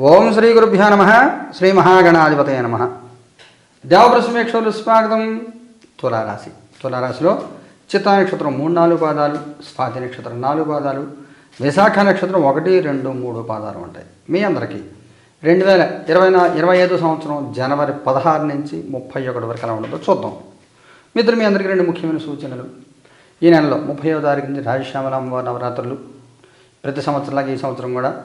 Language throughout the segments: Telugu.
ఓం శ్రీ గురుభ్యో నమ. శ్రీ మహాగణాధిపతయ నమ. దేవప్రసమేక్షలు స్వాగతం. తులారాశి. తులారాశిలో చిత్తా నక్షత్రం మూడు నాలుగు పాదాలు స్వాతి నక్షత్రం నాలుగు పాదాలు విశాఖ నక్షత్రం ఒకటి రెండు మూడు పాదాలు ఉంటాయి. మీ అందరికీ రెండు వేల ఇరవై నా ఇరవై ఐదు సంవత్సరం జనవరి పదహారు నుంచి ముప్పై ఒకటి వరకు ఎలా ఉండదో చూద్దాం. మిత్రులు మీ అందరికీ రెండు ముఖ్యమైన సూచనలు. ఈ నెలలో ముప్పైవ తారీఖు నుంచి రాజశ్యామల అమ్మవారి నవరాత్రులు. ప్రతి సంవత్సరంలాగా ఈ సంవత్సరం కూడా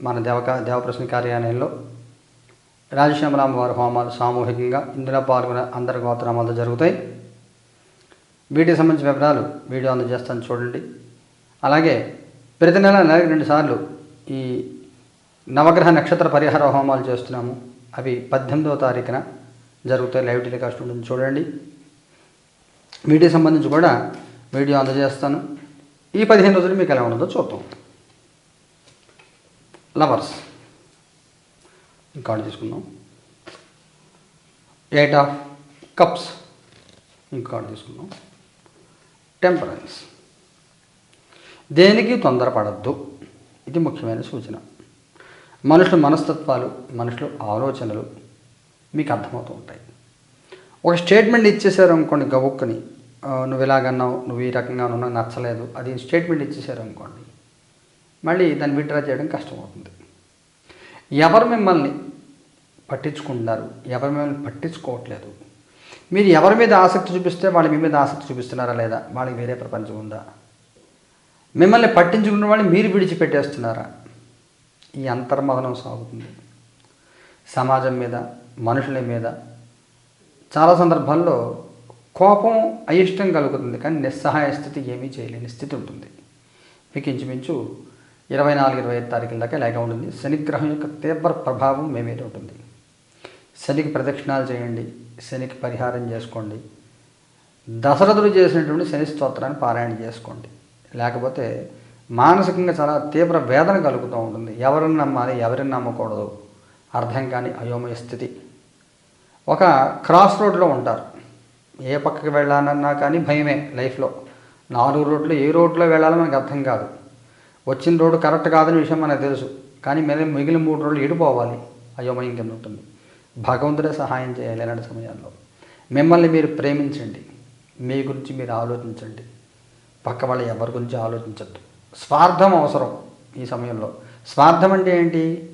మన దేవక దేవప్రశ్న కార్యాలయంలో రాజశ్యామల అమ్మవారి హోమాలు సామూహికంగా ఇందులో పాల్గొనే అందరి గోత్రామాలు జరుగుతాయి. వీటికి సంబంధించిన వివరాలు వీడియో అందజేస్తాను చూడండి. అలాగే ప్రతి నెల నెలకి రెండు సార్లు ఈ నవగ్రహ నక్షత్ర పరిహార హోమాలు చేస్తున్నాము. అవి పద్దెనిమిదవ తారీఖున జరుగుతాయి. లైవ్ టెలికాస్ట్ ఉంటుంది చూడండి. వీటికి సంబంధించి కూడా వీడియో అందజేస్తాను. ఈ పదిహేను రోజులు మీకు ఎలా ఉండదో చూద్దాం. లవర్స్. ఇంకార్డు తీసుకుందాం ఎయిట్ ఆఫ్ కప్స్ ఇంకార్డు తీసుకుందాం టెంపరెన్స్ దేనికి తొందరపడద్దు? ఇది ముఖ్యమైన సూచన. మనుషుల మనస్తత్వాలు మనుషుల ఆలోచనలు మీకు అర్థమవుతూ ఉంటాయి. ఒక స్టేట్మెంట్ ఇచ్చేసారు అనుకోండి గబుక్కుని నువ్వు ఇలాగన్నావు నువ్వు ఈ రకంగా ఉన్నావు నచ్చలేదు. అది స్టేట్మెంట్ ఇచ్చేసారు అనుకోండి. మళ్ళీ దాన్ని విత్డ్రా చేయడం కష్టమవుతుంది. ఎవరు మిమ్మల్ని పట్టించుకుంటున్నారు? ఎవరు మిమ్మల్ని పట్టించుకోవట్లేదు? మీరు ఎవరి మీద ఆసక్తి చూపిస్తే వాళ్ళు మీ మీద ఆసక్తి చూపిస్తున్నారా లేదా? వాళ్ళకి వేరే ప్రపంచం ఉందా? మిమ్మల్ని పట్టించుకున్న వాళ్ళని మీరు విడిచిపెట్టేస్తున్నారా? ఈ అంతర్మదనం సాగుతుంది. సమాజం మీద మనుషుల మీద చాలా సందర్భాల్లో కోపం అయిష్టం కలుగుతుంది కానీ నిస్సహాయ స్థితి ఏమీ చేయలేని స్థితి ఉంటుంది. మీకు ఇంచుమించు ఇరవై నాలుగు ఇరవై ఐదు తారీఖుల దాకా ఇలాగే ఉంటుంది. శనిగ్రహం యొక్క తీవ్ర ప్రభావం మీ మీద ఉంటుంది. శనికి ప్రదక్షిణాలు చేయండి శనికి పరిహారం చేసుకోండి దశరథుడు చేసినటువంటి శని స్తోత్రాన్ని పారాయణ చేసుకోండి. లేకపోతే మానసికంగా చాలా తీవ్ర వేదన కలుగుతూ ఉంటుంది. ఎవరిని నమ్మాలి ఎవరిని నమ్మకూడదు అర్థం కాని అయోమయ స్థితి. ఒక క్రాస్ రోడ్లో ఉంటారు. ఏ పక్కకి వెళ్ళాలన్నా కానీ భయమే లైఫ్లో. నాలుగు రోడ్లు ఏ రోడ్లో వెళ్ళాలో మనకు అర్థం కాదు. వచ్చిన రోడ్డు కరెక్ట్ కాదని విషయం మనకు తెలుసు. కానీ మిగిలిన మిగిలిన మూడు రోజులు ఎడిపోవాలి అయోమయం కింద ఉంటుంది. భగవంతుడే సహాయం చేయాలి ఇలాంటి సమయాల్లో. మిమ్మల్ని మీరు ప్రేమించండి. మీ గురించి మీరు ఆలోచించండి. పక్క వాళ్ళు ఎవరి గురించి ఆలోచించద్దు. స్వార్థం అవసరం ఈ సమయంలో. స్వార్థం అంటే ఏంటి?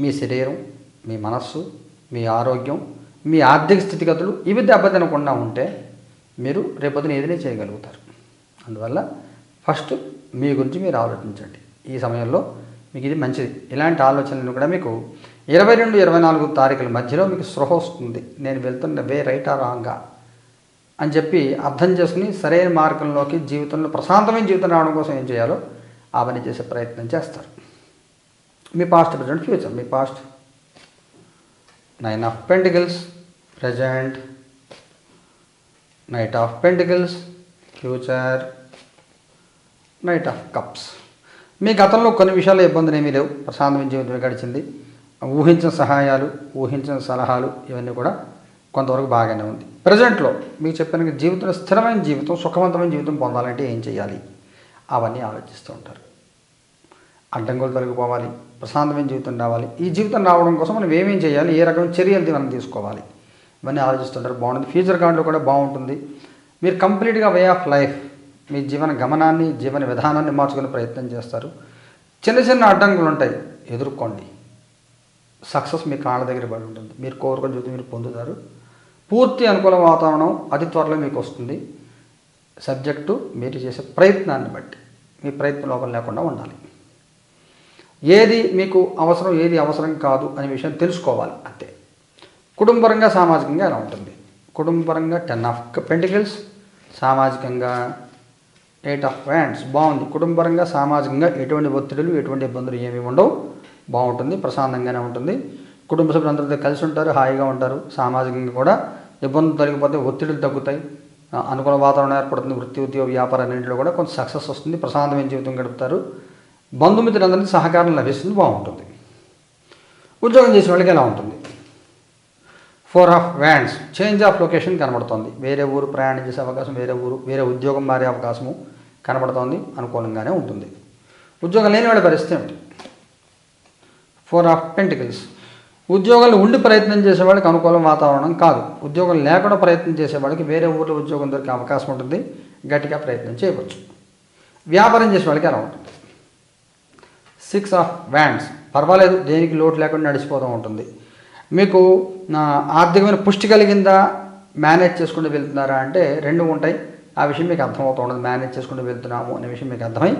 మీ శరీరం మీ మనస్సు మీ ఆరోగ్యం మీ ఆర్థిక స్థితిగతులు ఇవి దెబ్బతినకుండా ఉంటే మీరు రేపొద్దున ఏదైనా చేయగలుగుతారు. అందువల్ల ఫస్ట్ మీ గురించి మీరు ఆలోచించండి. ఈ సమయంలో మీకు ఇది మంచిది. ఇలాంటి ఆలోచనలు కూడా మీకు ఇరవై రెండు ఇరవై నాలుగు తారీఖుల మధ్యలో మీకు స్పృహ వస్తుంది. నేను వెళ్తున్న వే రైటా రాంగా అని చెప్పి అర్థం చేసుకుని సరైన మార్గంలోకి జీవితంలో ప్రశాంతమైన జీవితం రావడం కోసం ఏం చేయాలో ఆ పని చేసే ప్రయత్నం చేస్తారు. మీ past present future me past nine of pentacles present knight of pentacles future knight of cups మీ గతంలో కొన్ని విషయాల్లో ఇబ్బందులు ఏమీ లేవు. ప్రశాంతమైన జీవితం గడిచింది. ఊహించిన సహాయాలు ఊహించిన సలహాలు ఇవన్నీ కూడా కొంతవరకు బాగానే ఉంది. ప్రజెంట్లో మీకు చెప్పిన జీవితంలో స్థిరమైన జీవితం సుఖవంతమైన జీవితం పొందాలంటే ఏం చేయాలి అవన్నీ ఆలోచిస్తూ ఉంటారు. అడ్డంకులు తొలగిపోవాలి ప్రశాంతమైన జీవితం రావాలి. ఈ జీవితం రావడం కోసం మనం ఏమేం చేయాలి? ఏ రకమైన చర్యలు మనం తీసుకోవాలి? ఇవన్నీ ఆలోచిస్తుంటారు బాగుంటుంది ఫ్యూచర్ కార్డులో కూడా బాగుంటుంది. మీరు కంప్లీట్గా వే ఆఫ్ లైఫ్ మీ జీవన గమనాన్ని జీవన విధానాన్ని మార్చుకునే ప్రయత్నం చేస్తారు. చిన్న చిన్న అడ్డంకులు ఉంటాయి ఎదుర్కోండి. సక్సెస్ మీ కాళ్ళ దగ్గర పడి ఉంటుంది. మీరు కోరుకున్న చూసి మీరు పొందుతారు. పూర్తి అనుకూల వాతావరణం అతి త్వరలో మీకు వస్తుంది. సబ్జెక్టు మీరు చేసే ప్రయత్నాన్ని బట్టి. మీ ప్రయత్నం లోపల లేకుండా ఉండాలి. ఏది మీకు అవసరం ఏది అవసరం కాదు అనే విషయం తెలుసుకోవాలి. అంతే. కుటుంబపరంగా సామాజికంగా ఎలా ఉంటుంది? కుటుంబపరంగా టెన్ ఆఫ్ పెంటికల్స్. సామాజికంగా ఎయిట్ ఆఫ్ హ్యాండ్స్ బాగుంది. కుటుంబపరంగా సామాజికంగా ఎటువంటి ఒత్తిడులు ఎటువంటి ఇబ్బందులు ఏమి ఉండవు. బాగుంటుంది. ప్రశాంతంగానే ఉంటుంది. కుటుంబ సభ్యులందరితో కలిసి ఉంటారు. హాయిగా ఉంటారు. సామాజికంగా కూడా ఇబ్బందులు తొలగిపోతే ఒత్తిడులు తగ్గుతాయి. అనుకూల వాతావరణం ఏర్పడుతుంది. వృత్తి ఉద్యోగ వ్యాపారాలన్నింటిలో కూడా కొంత సక్సెస్ వస్తుంది. ప్రశాంతమైన జీవితం గడుపుతారు. బంధుమిత్రులందరికీ సహకారం లభిస్తుంది. బాగుంటుంది. ఉద్యోగం చేసే వాళ్ళకి ఎలా ఉంటుంది? Four of wands change of location కనబడుతోంది. వేరే ఊరు ప్రయాణం చేసే అవకాశం వేరే ఊరు వేరే ఉద్యోగం మారే అవకాశము కనబడుతోంది అనుకూలంగానే ఉంటుంది. ఉద్యోగం లేని వాళ్ళ పరిస్థితి ఏమిటి? Four of pentacles. ఉద్యోగాలు ఉండి ప్రయత్నం చేసేవాడికి అనుకూలం వాతావరణం కాదు. ఉద్యోగం లేకుండా ప్రయత్నం చేసేవాడికి వేరే ఊర్లో ఉద్యోగం దొరికే అవకాశం ఉంటుంది. గట్టిగా ప్రయత్నం చేయవచ్చు. వ్యాపారం చేసే వాళ్ళకి ఎలా ఉంటుంది? Six of wands. పర్వాలేదు దేనికి లోటు లేకుండా నడిచిపోతూ ఉంటుంది. మీకు ఆర్థికమైన పుష్టి కలిగిందా? మేనేజ్ చేసుకుంటూ వెళ్తున్నారా అంటే రెండు ఉంటాయి. ఆ విషయం మీకు అర్థమవుతూ ఉండదు. మేనేజ్ చేసుకుంటూ వెళ్తున్నాము అనే విషయం మీకు అర్థమై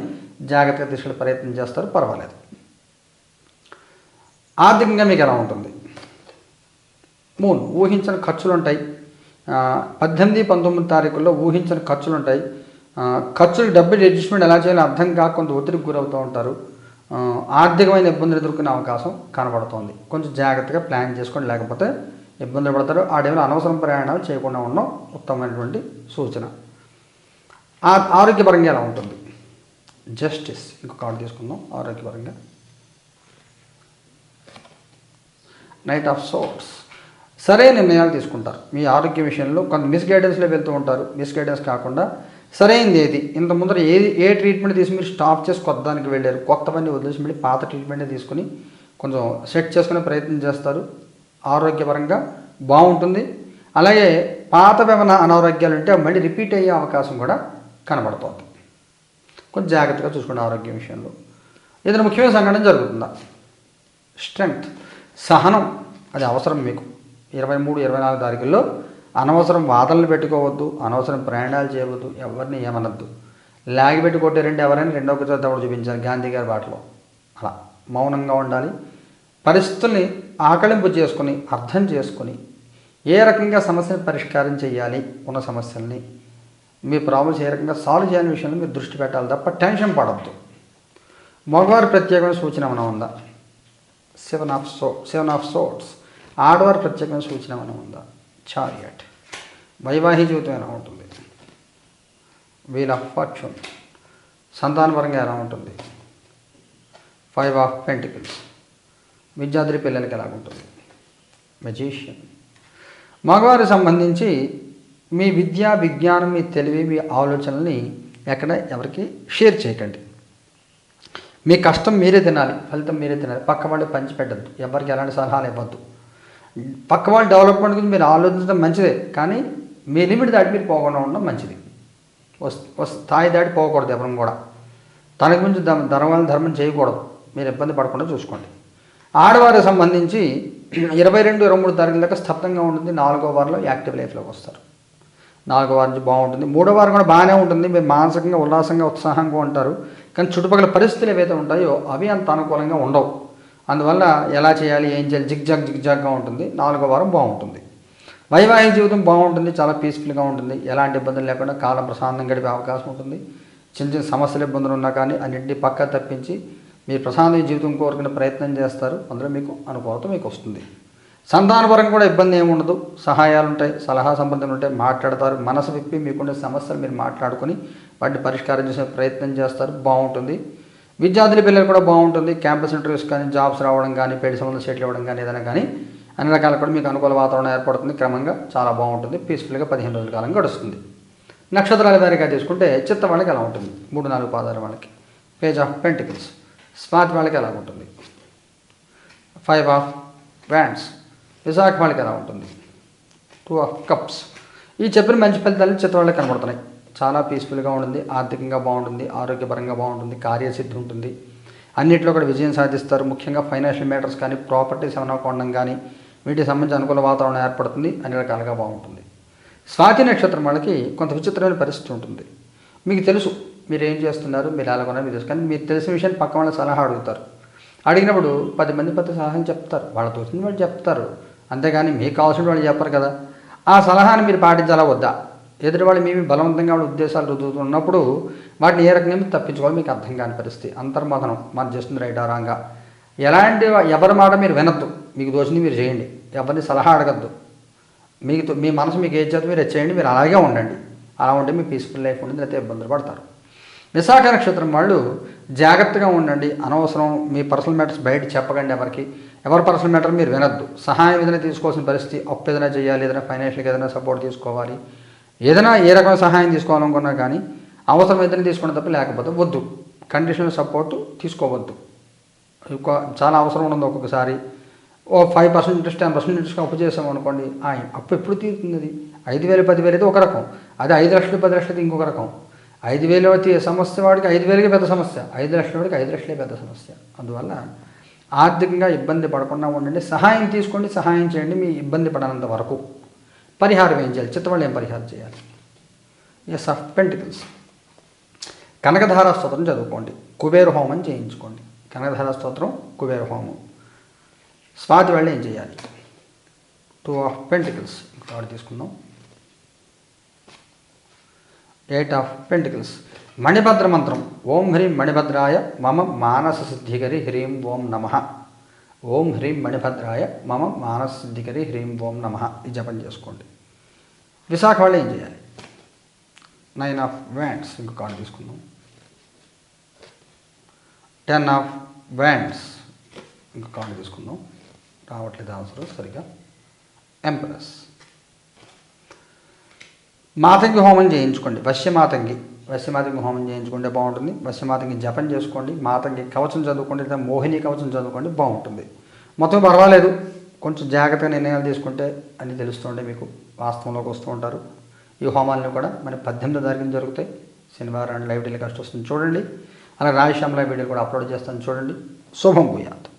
జాగ్రత్తగా తీసుకెళ్ళి ప్రయత్నం చేస్తారు. పర్వాలేదు. ఆర్థికంగా మీకు ఎలా ఉంటుంది? మూడు ఊహించిన ఖర్చులు ఉంటాయి. పద్దెనిమిది పంతొమ్మిది తారీఖుల్లో ఊహించిన ఖర్చులు ఉంటాయి. ఖర్చులు డబ్బులు అడ్జస్ట్మెంట్ ఎలా చేయాలో అర్థం కాకుండా కొంత ఒత్తిడికి గురవుతూ ఉంటారు. ఆర్థికమైన ఇబ్బందులు ఎదుర్కొనే అవకాశం కనబడుతోంది. కొంచెం జాగ్రత్తగా ప్లాన్ చేసుకోండి. లేకపోతే ఇబ్బందులు పడతారు. ఆ టైంలో అనవసరం ప్రయాణాలు చేయకుండా ఉండడం ఉత్తమమైనటువంటి సూచన. ఆ ఆరోగ్యపరంగా ఎలా ఉంటుంది? జస్టిస్ ఇంకో కార్డు తీసుకుందాం. ఆరోగ్యపరంగా. నైట్ ఆఫ్ సోట్స్ సరైన నిర్ణయాలు తీసుకుంటారు. మీ ఆరోగ్య విషయంలో కొంత మిస్గైడెన్స్లో వెళ్తూ ఉంటారు. మిస్గైడెన్స్ కాకుండా సరైనది ఏది? ఇంత ముందర ఏది ఏ ట్రీట్మెంట్ తీసి మీరు స్టాప్ చేసి కొత్త దానికి వెళ్ళారు? కొత్త పని వదిలేసి మళ్ళీ పాత ట్రీట్మెంటే తీసుకుని కొంచెం సెట్ చేసుకునే ప్రయత్నం చేస్తారు. ఆరోగ్యపరంగా బాగుంటుంది. అలాగే పాత ఏమైనా అనారోగ్యాలు ఉంటే మళ్ళీ రిపీట్ అయ్యే అవకాశం కూడా కనబడుతుంది. కొంచెం జాగ్రత్తగా చూసుకోండి ఆరోగ్యం విషయంలో. ఏదైనా ముఖ్యమైన సంఘటన జరుగుతుందా? స్ట్రెంగ్త్ సహనం అది అవసరం మీకు. ఇరవై మూడు ఇరవై నాలుగు తారీఖుల్లో అనవసరం వాదనలు పెట్టుకోవద్దు అనవసరం ప్రయాణాలు చేయవద్దు ఎవరిని ఏమనద్దు. లాగి పెట్టి కొట్టారంటే ఎవరైనా రెండో ఒకసారి తప్పుడు చూపించారు గాంధీ గారి బాటలో. అలా మౌనంగా ఉండాలి. పరిస్థితుల్ని ఆకలింపు చేసుకొని అర్థం చేసుకొని ఏ రకంగా సమస్యను పరిష్కారం చేయాలి ఉన్న సమస్యల్ని మీ ప్రాబ్లమ్స్ ఏ రకంగా సాల్వ్ చేయని విషయంలో మీరు దృష్టి పెట్టాలి తప్ప టెన్షన్ పడద్దు. మగవారి ప్రత్యేకమైన సూచన ఏమైనా ఉందా? Seven of so seven of swords ఆడవారి ప్రత్యేకమైన సూచన ఏమైనా ఉందా? చారియట్. వైవాహిక జీవితం ఎలా ఉంటుంది? వీల్ ఆఫ్ ఫార్చ్యూన్ సంతానపరంగా ఎలా ఉంటుంది? Five of pentacles. విద్యార్థి పిల్లలకి ఎలా ఉంటుంది? మెజీషియన్. మగవారికి సంబంధించి మీ విద్య విజ్ఞానం మీ తెలివి మీ ఆలోచనల్ని ఎక్కడ ఎవరికి షేర్ చేయకండి. మీ కష్టం మీరే తినాలి ఫలితం మీరే తినాలి. పక్క వాళ్ళు పంచిపెట్టద్దు. ఎవరికి ఎలాంటి సలహాలు ఇవ్వద్దు. పక్క వాళ్ళ డెవలప్మెంట్ గురించి మీరు ఆలోచించడం మంచిదే కానీ మీ లిమిట్ దాటి మీరు పోకుండా ఉండడం మంచిది. వస్- స్థాయి దాటి పోకూడదు ఎవరం కూడా. తనకు మించి ధర్మ ధర్మం ధర్మం చేయకూడదు. మీరు ఇబ్బంది పడకుండా చూసుకోండి. ఆడవారికి సంబంధించి ఇరవై రెండు ఇరవై మూడు తారీఖుల దాకా స్తబ్దంగా ఉంటుంది. నాలుగో వారంలో యాక్టివ్ లైఫ్లోకి వస్తారు. నాలుగో వారం నుంచి బాగుంటుంది. మూడో వారం కూడా బాగానే ఉంటుంది. మీరు మానసికంగా ఉల్లాసంగా ఉత్సాహంగా ఉంటారు. కానీ చుట్టుపక్కల పరిస్థితులు ఏవైతే ఉంటాయో అవి అంత అనుకూలంగా ఉండవు. అందువల్ల ఎలా చేయాలి ఏం చేయాలి? జిగ్జాగ్ జిగ్జాగ్గా ఉంటుంది. నాలుగో వారం బాగుంటుంది. వైవాహిక జీవితం బాగుంటుంది చాలా పీస్ఫుల్గా ఉంటుంది. ఎలాంటి ఇబ్బందులు లేకుండా కాలం ప్రశాంతంగా గడిపే అవకాశం ఉంటుంది. చిన్న చిన్న సమస్యలు ఇబ్బందులు ఉన్నా కానీ అన్నింటినీ పక్క తప్పించి మీరు ప్రశాంతమైన జీవితం కోరుకునే ప్రయత్నం చేస్తారు. అందులో మీకు అనుకూలత మీకు వస్తుంది. సంతానపరంగా కూడా ఇబ్బంది ఏమి ఉండదు. సహాయాలు ఉంటాయి సలహా సంబంధం ఉంటాయి. మాట్లాడతారు. మనసు విప్పి మీకుండే సమస్యలు మీరు మాట్లాడుకొని వాటిని పరిష్కారం చేసే ప్రయత్నం చేస్తారు. బాగుంటుంది. విద్యార్థుల పిల్లలు కూడా బాగుంటుంది. క్యాంపస్ ఇంటర్వ్యూస్ కానీ జాబ్స్ రావడం కానీ పెళ్ళి సంబంధం సెటిల్ అవ్వడం కానీ ఏదైనా కానీ అన్ని రకాల కూడా మీకు అనుకూల వాతావరణం ఏర్పడుతుంది. క్రమంగా చాలా బాగుంటుంది. పీస్ఫుల్గా పదిహేను రోజుల కాలం గడుస్తుంది. నక్షత్రాల వారిగా తీసుకుంటే చిత్త వాళ్ళకి ఎలా ఉంటుంది? మూడు నాలుగు పాదాల వాళ్ళకి. Page of pentacles. స్మార్ట్ వాళ్ళకి ఎలా ఉంటుంది? Five of wands. విశాఖ వాళ్ళకి ఎలా ఉంటుంది? Two of cups. ఈ చెప్పిన మంచి ఫలితాలు చిత్రాలే కనబడుతున్నాయి. చాలా పీస్ఫుల్గా ఉంటుంది ఆర్థికంగా బాగుంటుంది ఆరోగ్యపరంగా బాగుంటుంది కార్యసిద్ధి ఉంటుంది. అన్నింటిలో కూడా విజయం సాధిస్తారు. ముఖ్యంగా ఫైనాన్షియల్ మ్యాటర్స్ కానీ ప్రాపర్టీస్ ఏమైనా కొనడం కానీ వీటికి సంబంధించి అనుకూల వాతావరణం ఏర్పడుతుంది అన్ని రకాలుగా బాగుంటుంది. స్వాతి నక్షత్రం వాళ్ళకి కొంత విచిత్రమైన పరిస్థితి ఉంటుంది. మీకు తెలుసు మీరు ఏం చేస్తున్నారు మీరు ఎలా కొన్నారు మీరు తెలుసు. కానీ మీరు తెలిసిన విషయాన్ని పక్క వాళ్ళ సలహా అడుగుతారు. అడిగినప్పుడు పది మంది పది సలహాని చెప్తారు. వాళ్ళతో తోచిన వాళ్ళు చెప్తారు. అంతేగాని మీకు కావాల్సిన వాళ్ళు చెప్పరు కదా. ఆ సలహాని మీరు పాటించాలా వద్దా? ఎదుటివాళ్ళు మేము బలవంతంగా వాళ్ళ ఉద్దేశాలు రుదుతున్నప్పుడు వాటిని ఏ రకంగా తప్పించుకోవాలి మీకు అర్థం కాని పరిస్థితి. అంతర్మథనం మన చేస్తుంది రైట్ రాంగా ఎలాంటి ఎవరి మాట మీరు వినద్దు. మీకు దోషిని మీరు చేయండి. ఎవరిని సలహా అడగద్దు. మీకు మీ మనసు మీకు ఏది చేత మీరు చేయండి. మీరు అలాగే ఉండండి. అలా ఉంటే మీ పీస్ఫుల్ లైఫ్ ఉంటుంది అయితే ఇబ్బందులు పడతారు. విశాఖ నక్షత్రం వాళ్ళు జాగ్రత్తగా ఉండండి. అనవసరం మీ పర్సనల్ మ్యాటర్స్ బయట చెప్పకండి ఎవరికి. ఎవరి పర్సనల్ మ్యాటర్ మీరు వినద్దు. సహాయం ఏదైనా తీసుకోవాల్సిన పరిస్థితి అప్పు ఏదైనా చేయాలి ఏదైనా ఫైనాన్షియల్గా ఏదైనా సపోర్ట్ తీసుకోవాలి. ఏదైనా ఏ రకమైన సహాయం తీసుకోవాలనుకున్నా కానీ అవసరం ఏదైనా తీసుకున్న తప్ప లేకపోతే వద్దు. కండిషనల్ సపోర్ట్ తీసుకోవద్దు. చాలా అవసరం ఉండదు ఒక్కొక్కసారి. ఓ five percent interest ten percent ఇంట్రెస్ట్గా అప్పు చేసాం అనుకోండి ఆ అప్పు ఎప్పుడు తీరుతుంది అది? ఐదు వేలు పదివేలు అయితే ఒక రకం. అదే ఐదు లక్షలు పది లక్షలు ఇంకొక రకం. ఐదు వేలు సమస్య వాడికి ఐదు వేలకే పెద్ద సమస్య. ఐదు లక్షల వాడికి ఐదు లక్షలే పెద్ద సమస్య. అందువల్ల ఆర్థికంగా ఇబ్బంది పడకుండా ఉండండి. సహాయం తీసుకోండి సహాయం చేయండి. మీ ఇబ్బంది పడనంత వరకు. పరిహారం ఏం చేయాలి? చిత్తవాళ్ళు ఏం పరిహారం చేయాలి? Yes of pentacles. కనకధార స్తోత్రం చదువుకోండి. కుబేర హోమం చేయించుకోండి. కనకధార స్తోత్రం కుబేర హోమం. స్వాతి వాళ్ళు ఏం చేయాలి? Two of pentacles. ఇక్కడ తీసుకుందాం. Eight of pentacles. మణిభద్ర మంత్రం. ఓం హ్రీం మణిభద్రాయ మమ మానస సిద్ధికరి హ్రీం ఓం నమ. ఓం హ్రీం మణిభద్రాయ మమ మానసిద్ధికరి హ్రీం ఓం నమ ఈ జపం చేసుకోండి. విశాఖ వాళ్ళు ఏం చేయాలి? నైన్ ఆఫ్ వ్యాండ్స్ ఇంకో కార్డు తీసుకుందాం. టెన్ ఆఫ్ వ్యాండ్స్ ఇంకో కార్డు తీసుకుందాం. రావట్లేదు ఆన్సర్ సరిగా. ఎంప్రెస్ మాతంగి హోమం చేయించుకోండి. వశ్యమాతంగి వశ్యమాతకి హోమం చేయించుకుంటే బాగుంటుంది. వశ్యమాతకి జపం చేసుకోండి. మాతకి కవచం చదువుకోండి. లేదా మోహిని కవచం చదువుకోండి. బాగుంటుంది. మొత్తం పర్వాలేదు. కొంచెం జాగ్రత్తగా నిర్ణయాలు తీసుకుంటే అన్నీ తెలుస్తుంటే మీకు వాస్తవంలోకి వస్తూ ఉంటారు. ఈ హోమాలను కూడా మన పద్దెనిమిదో తారీఖున జరుగుతాయి. శనివారం లైవ్ టెలికాస్ట్ వస్తుంది. చూడండి. అలా రాజశ్యామ్ లైవ్ వీడియోలు కూడా అప్లోడ్ చేస్తాను. చూడండి. శుభం భూయాత్.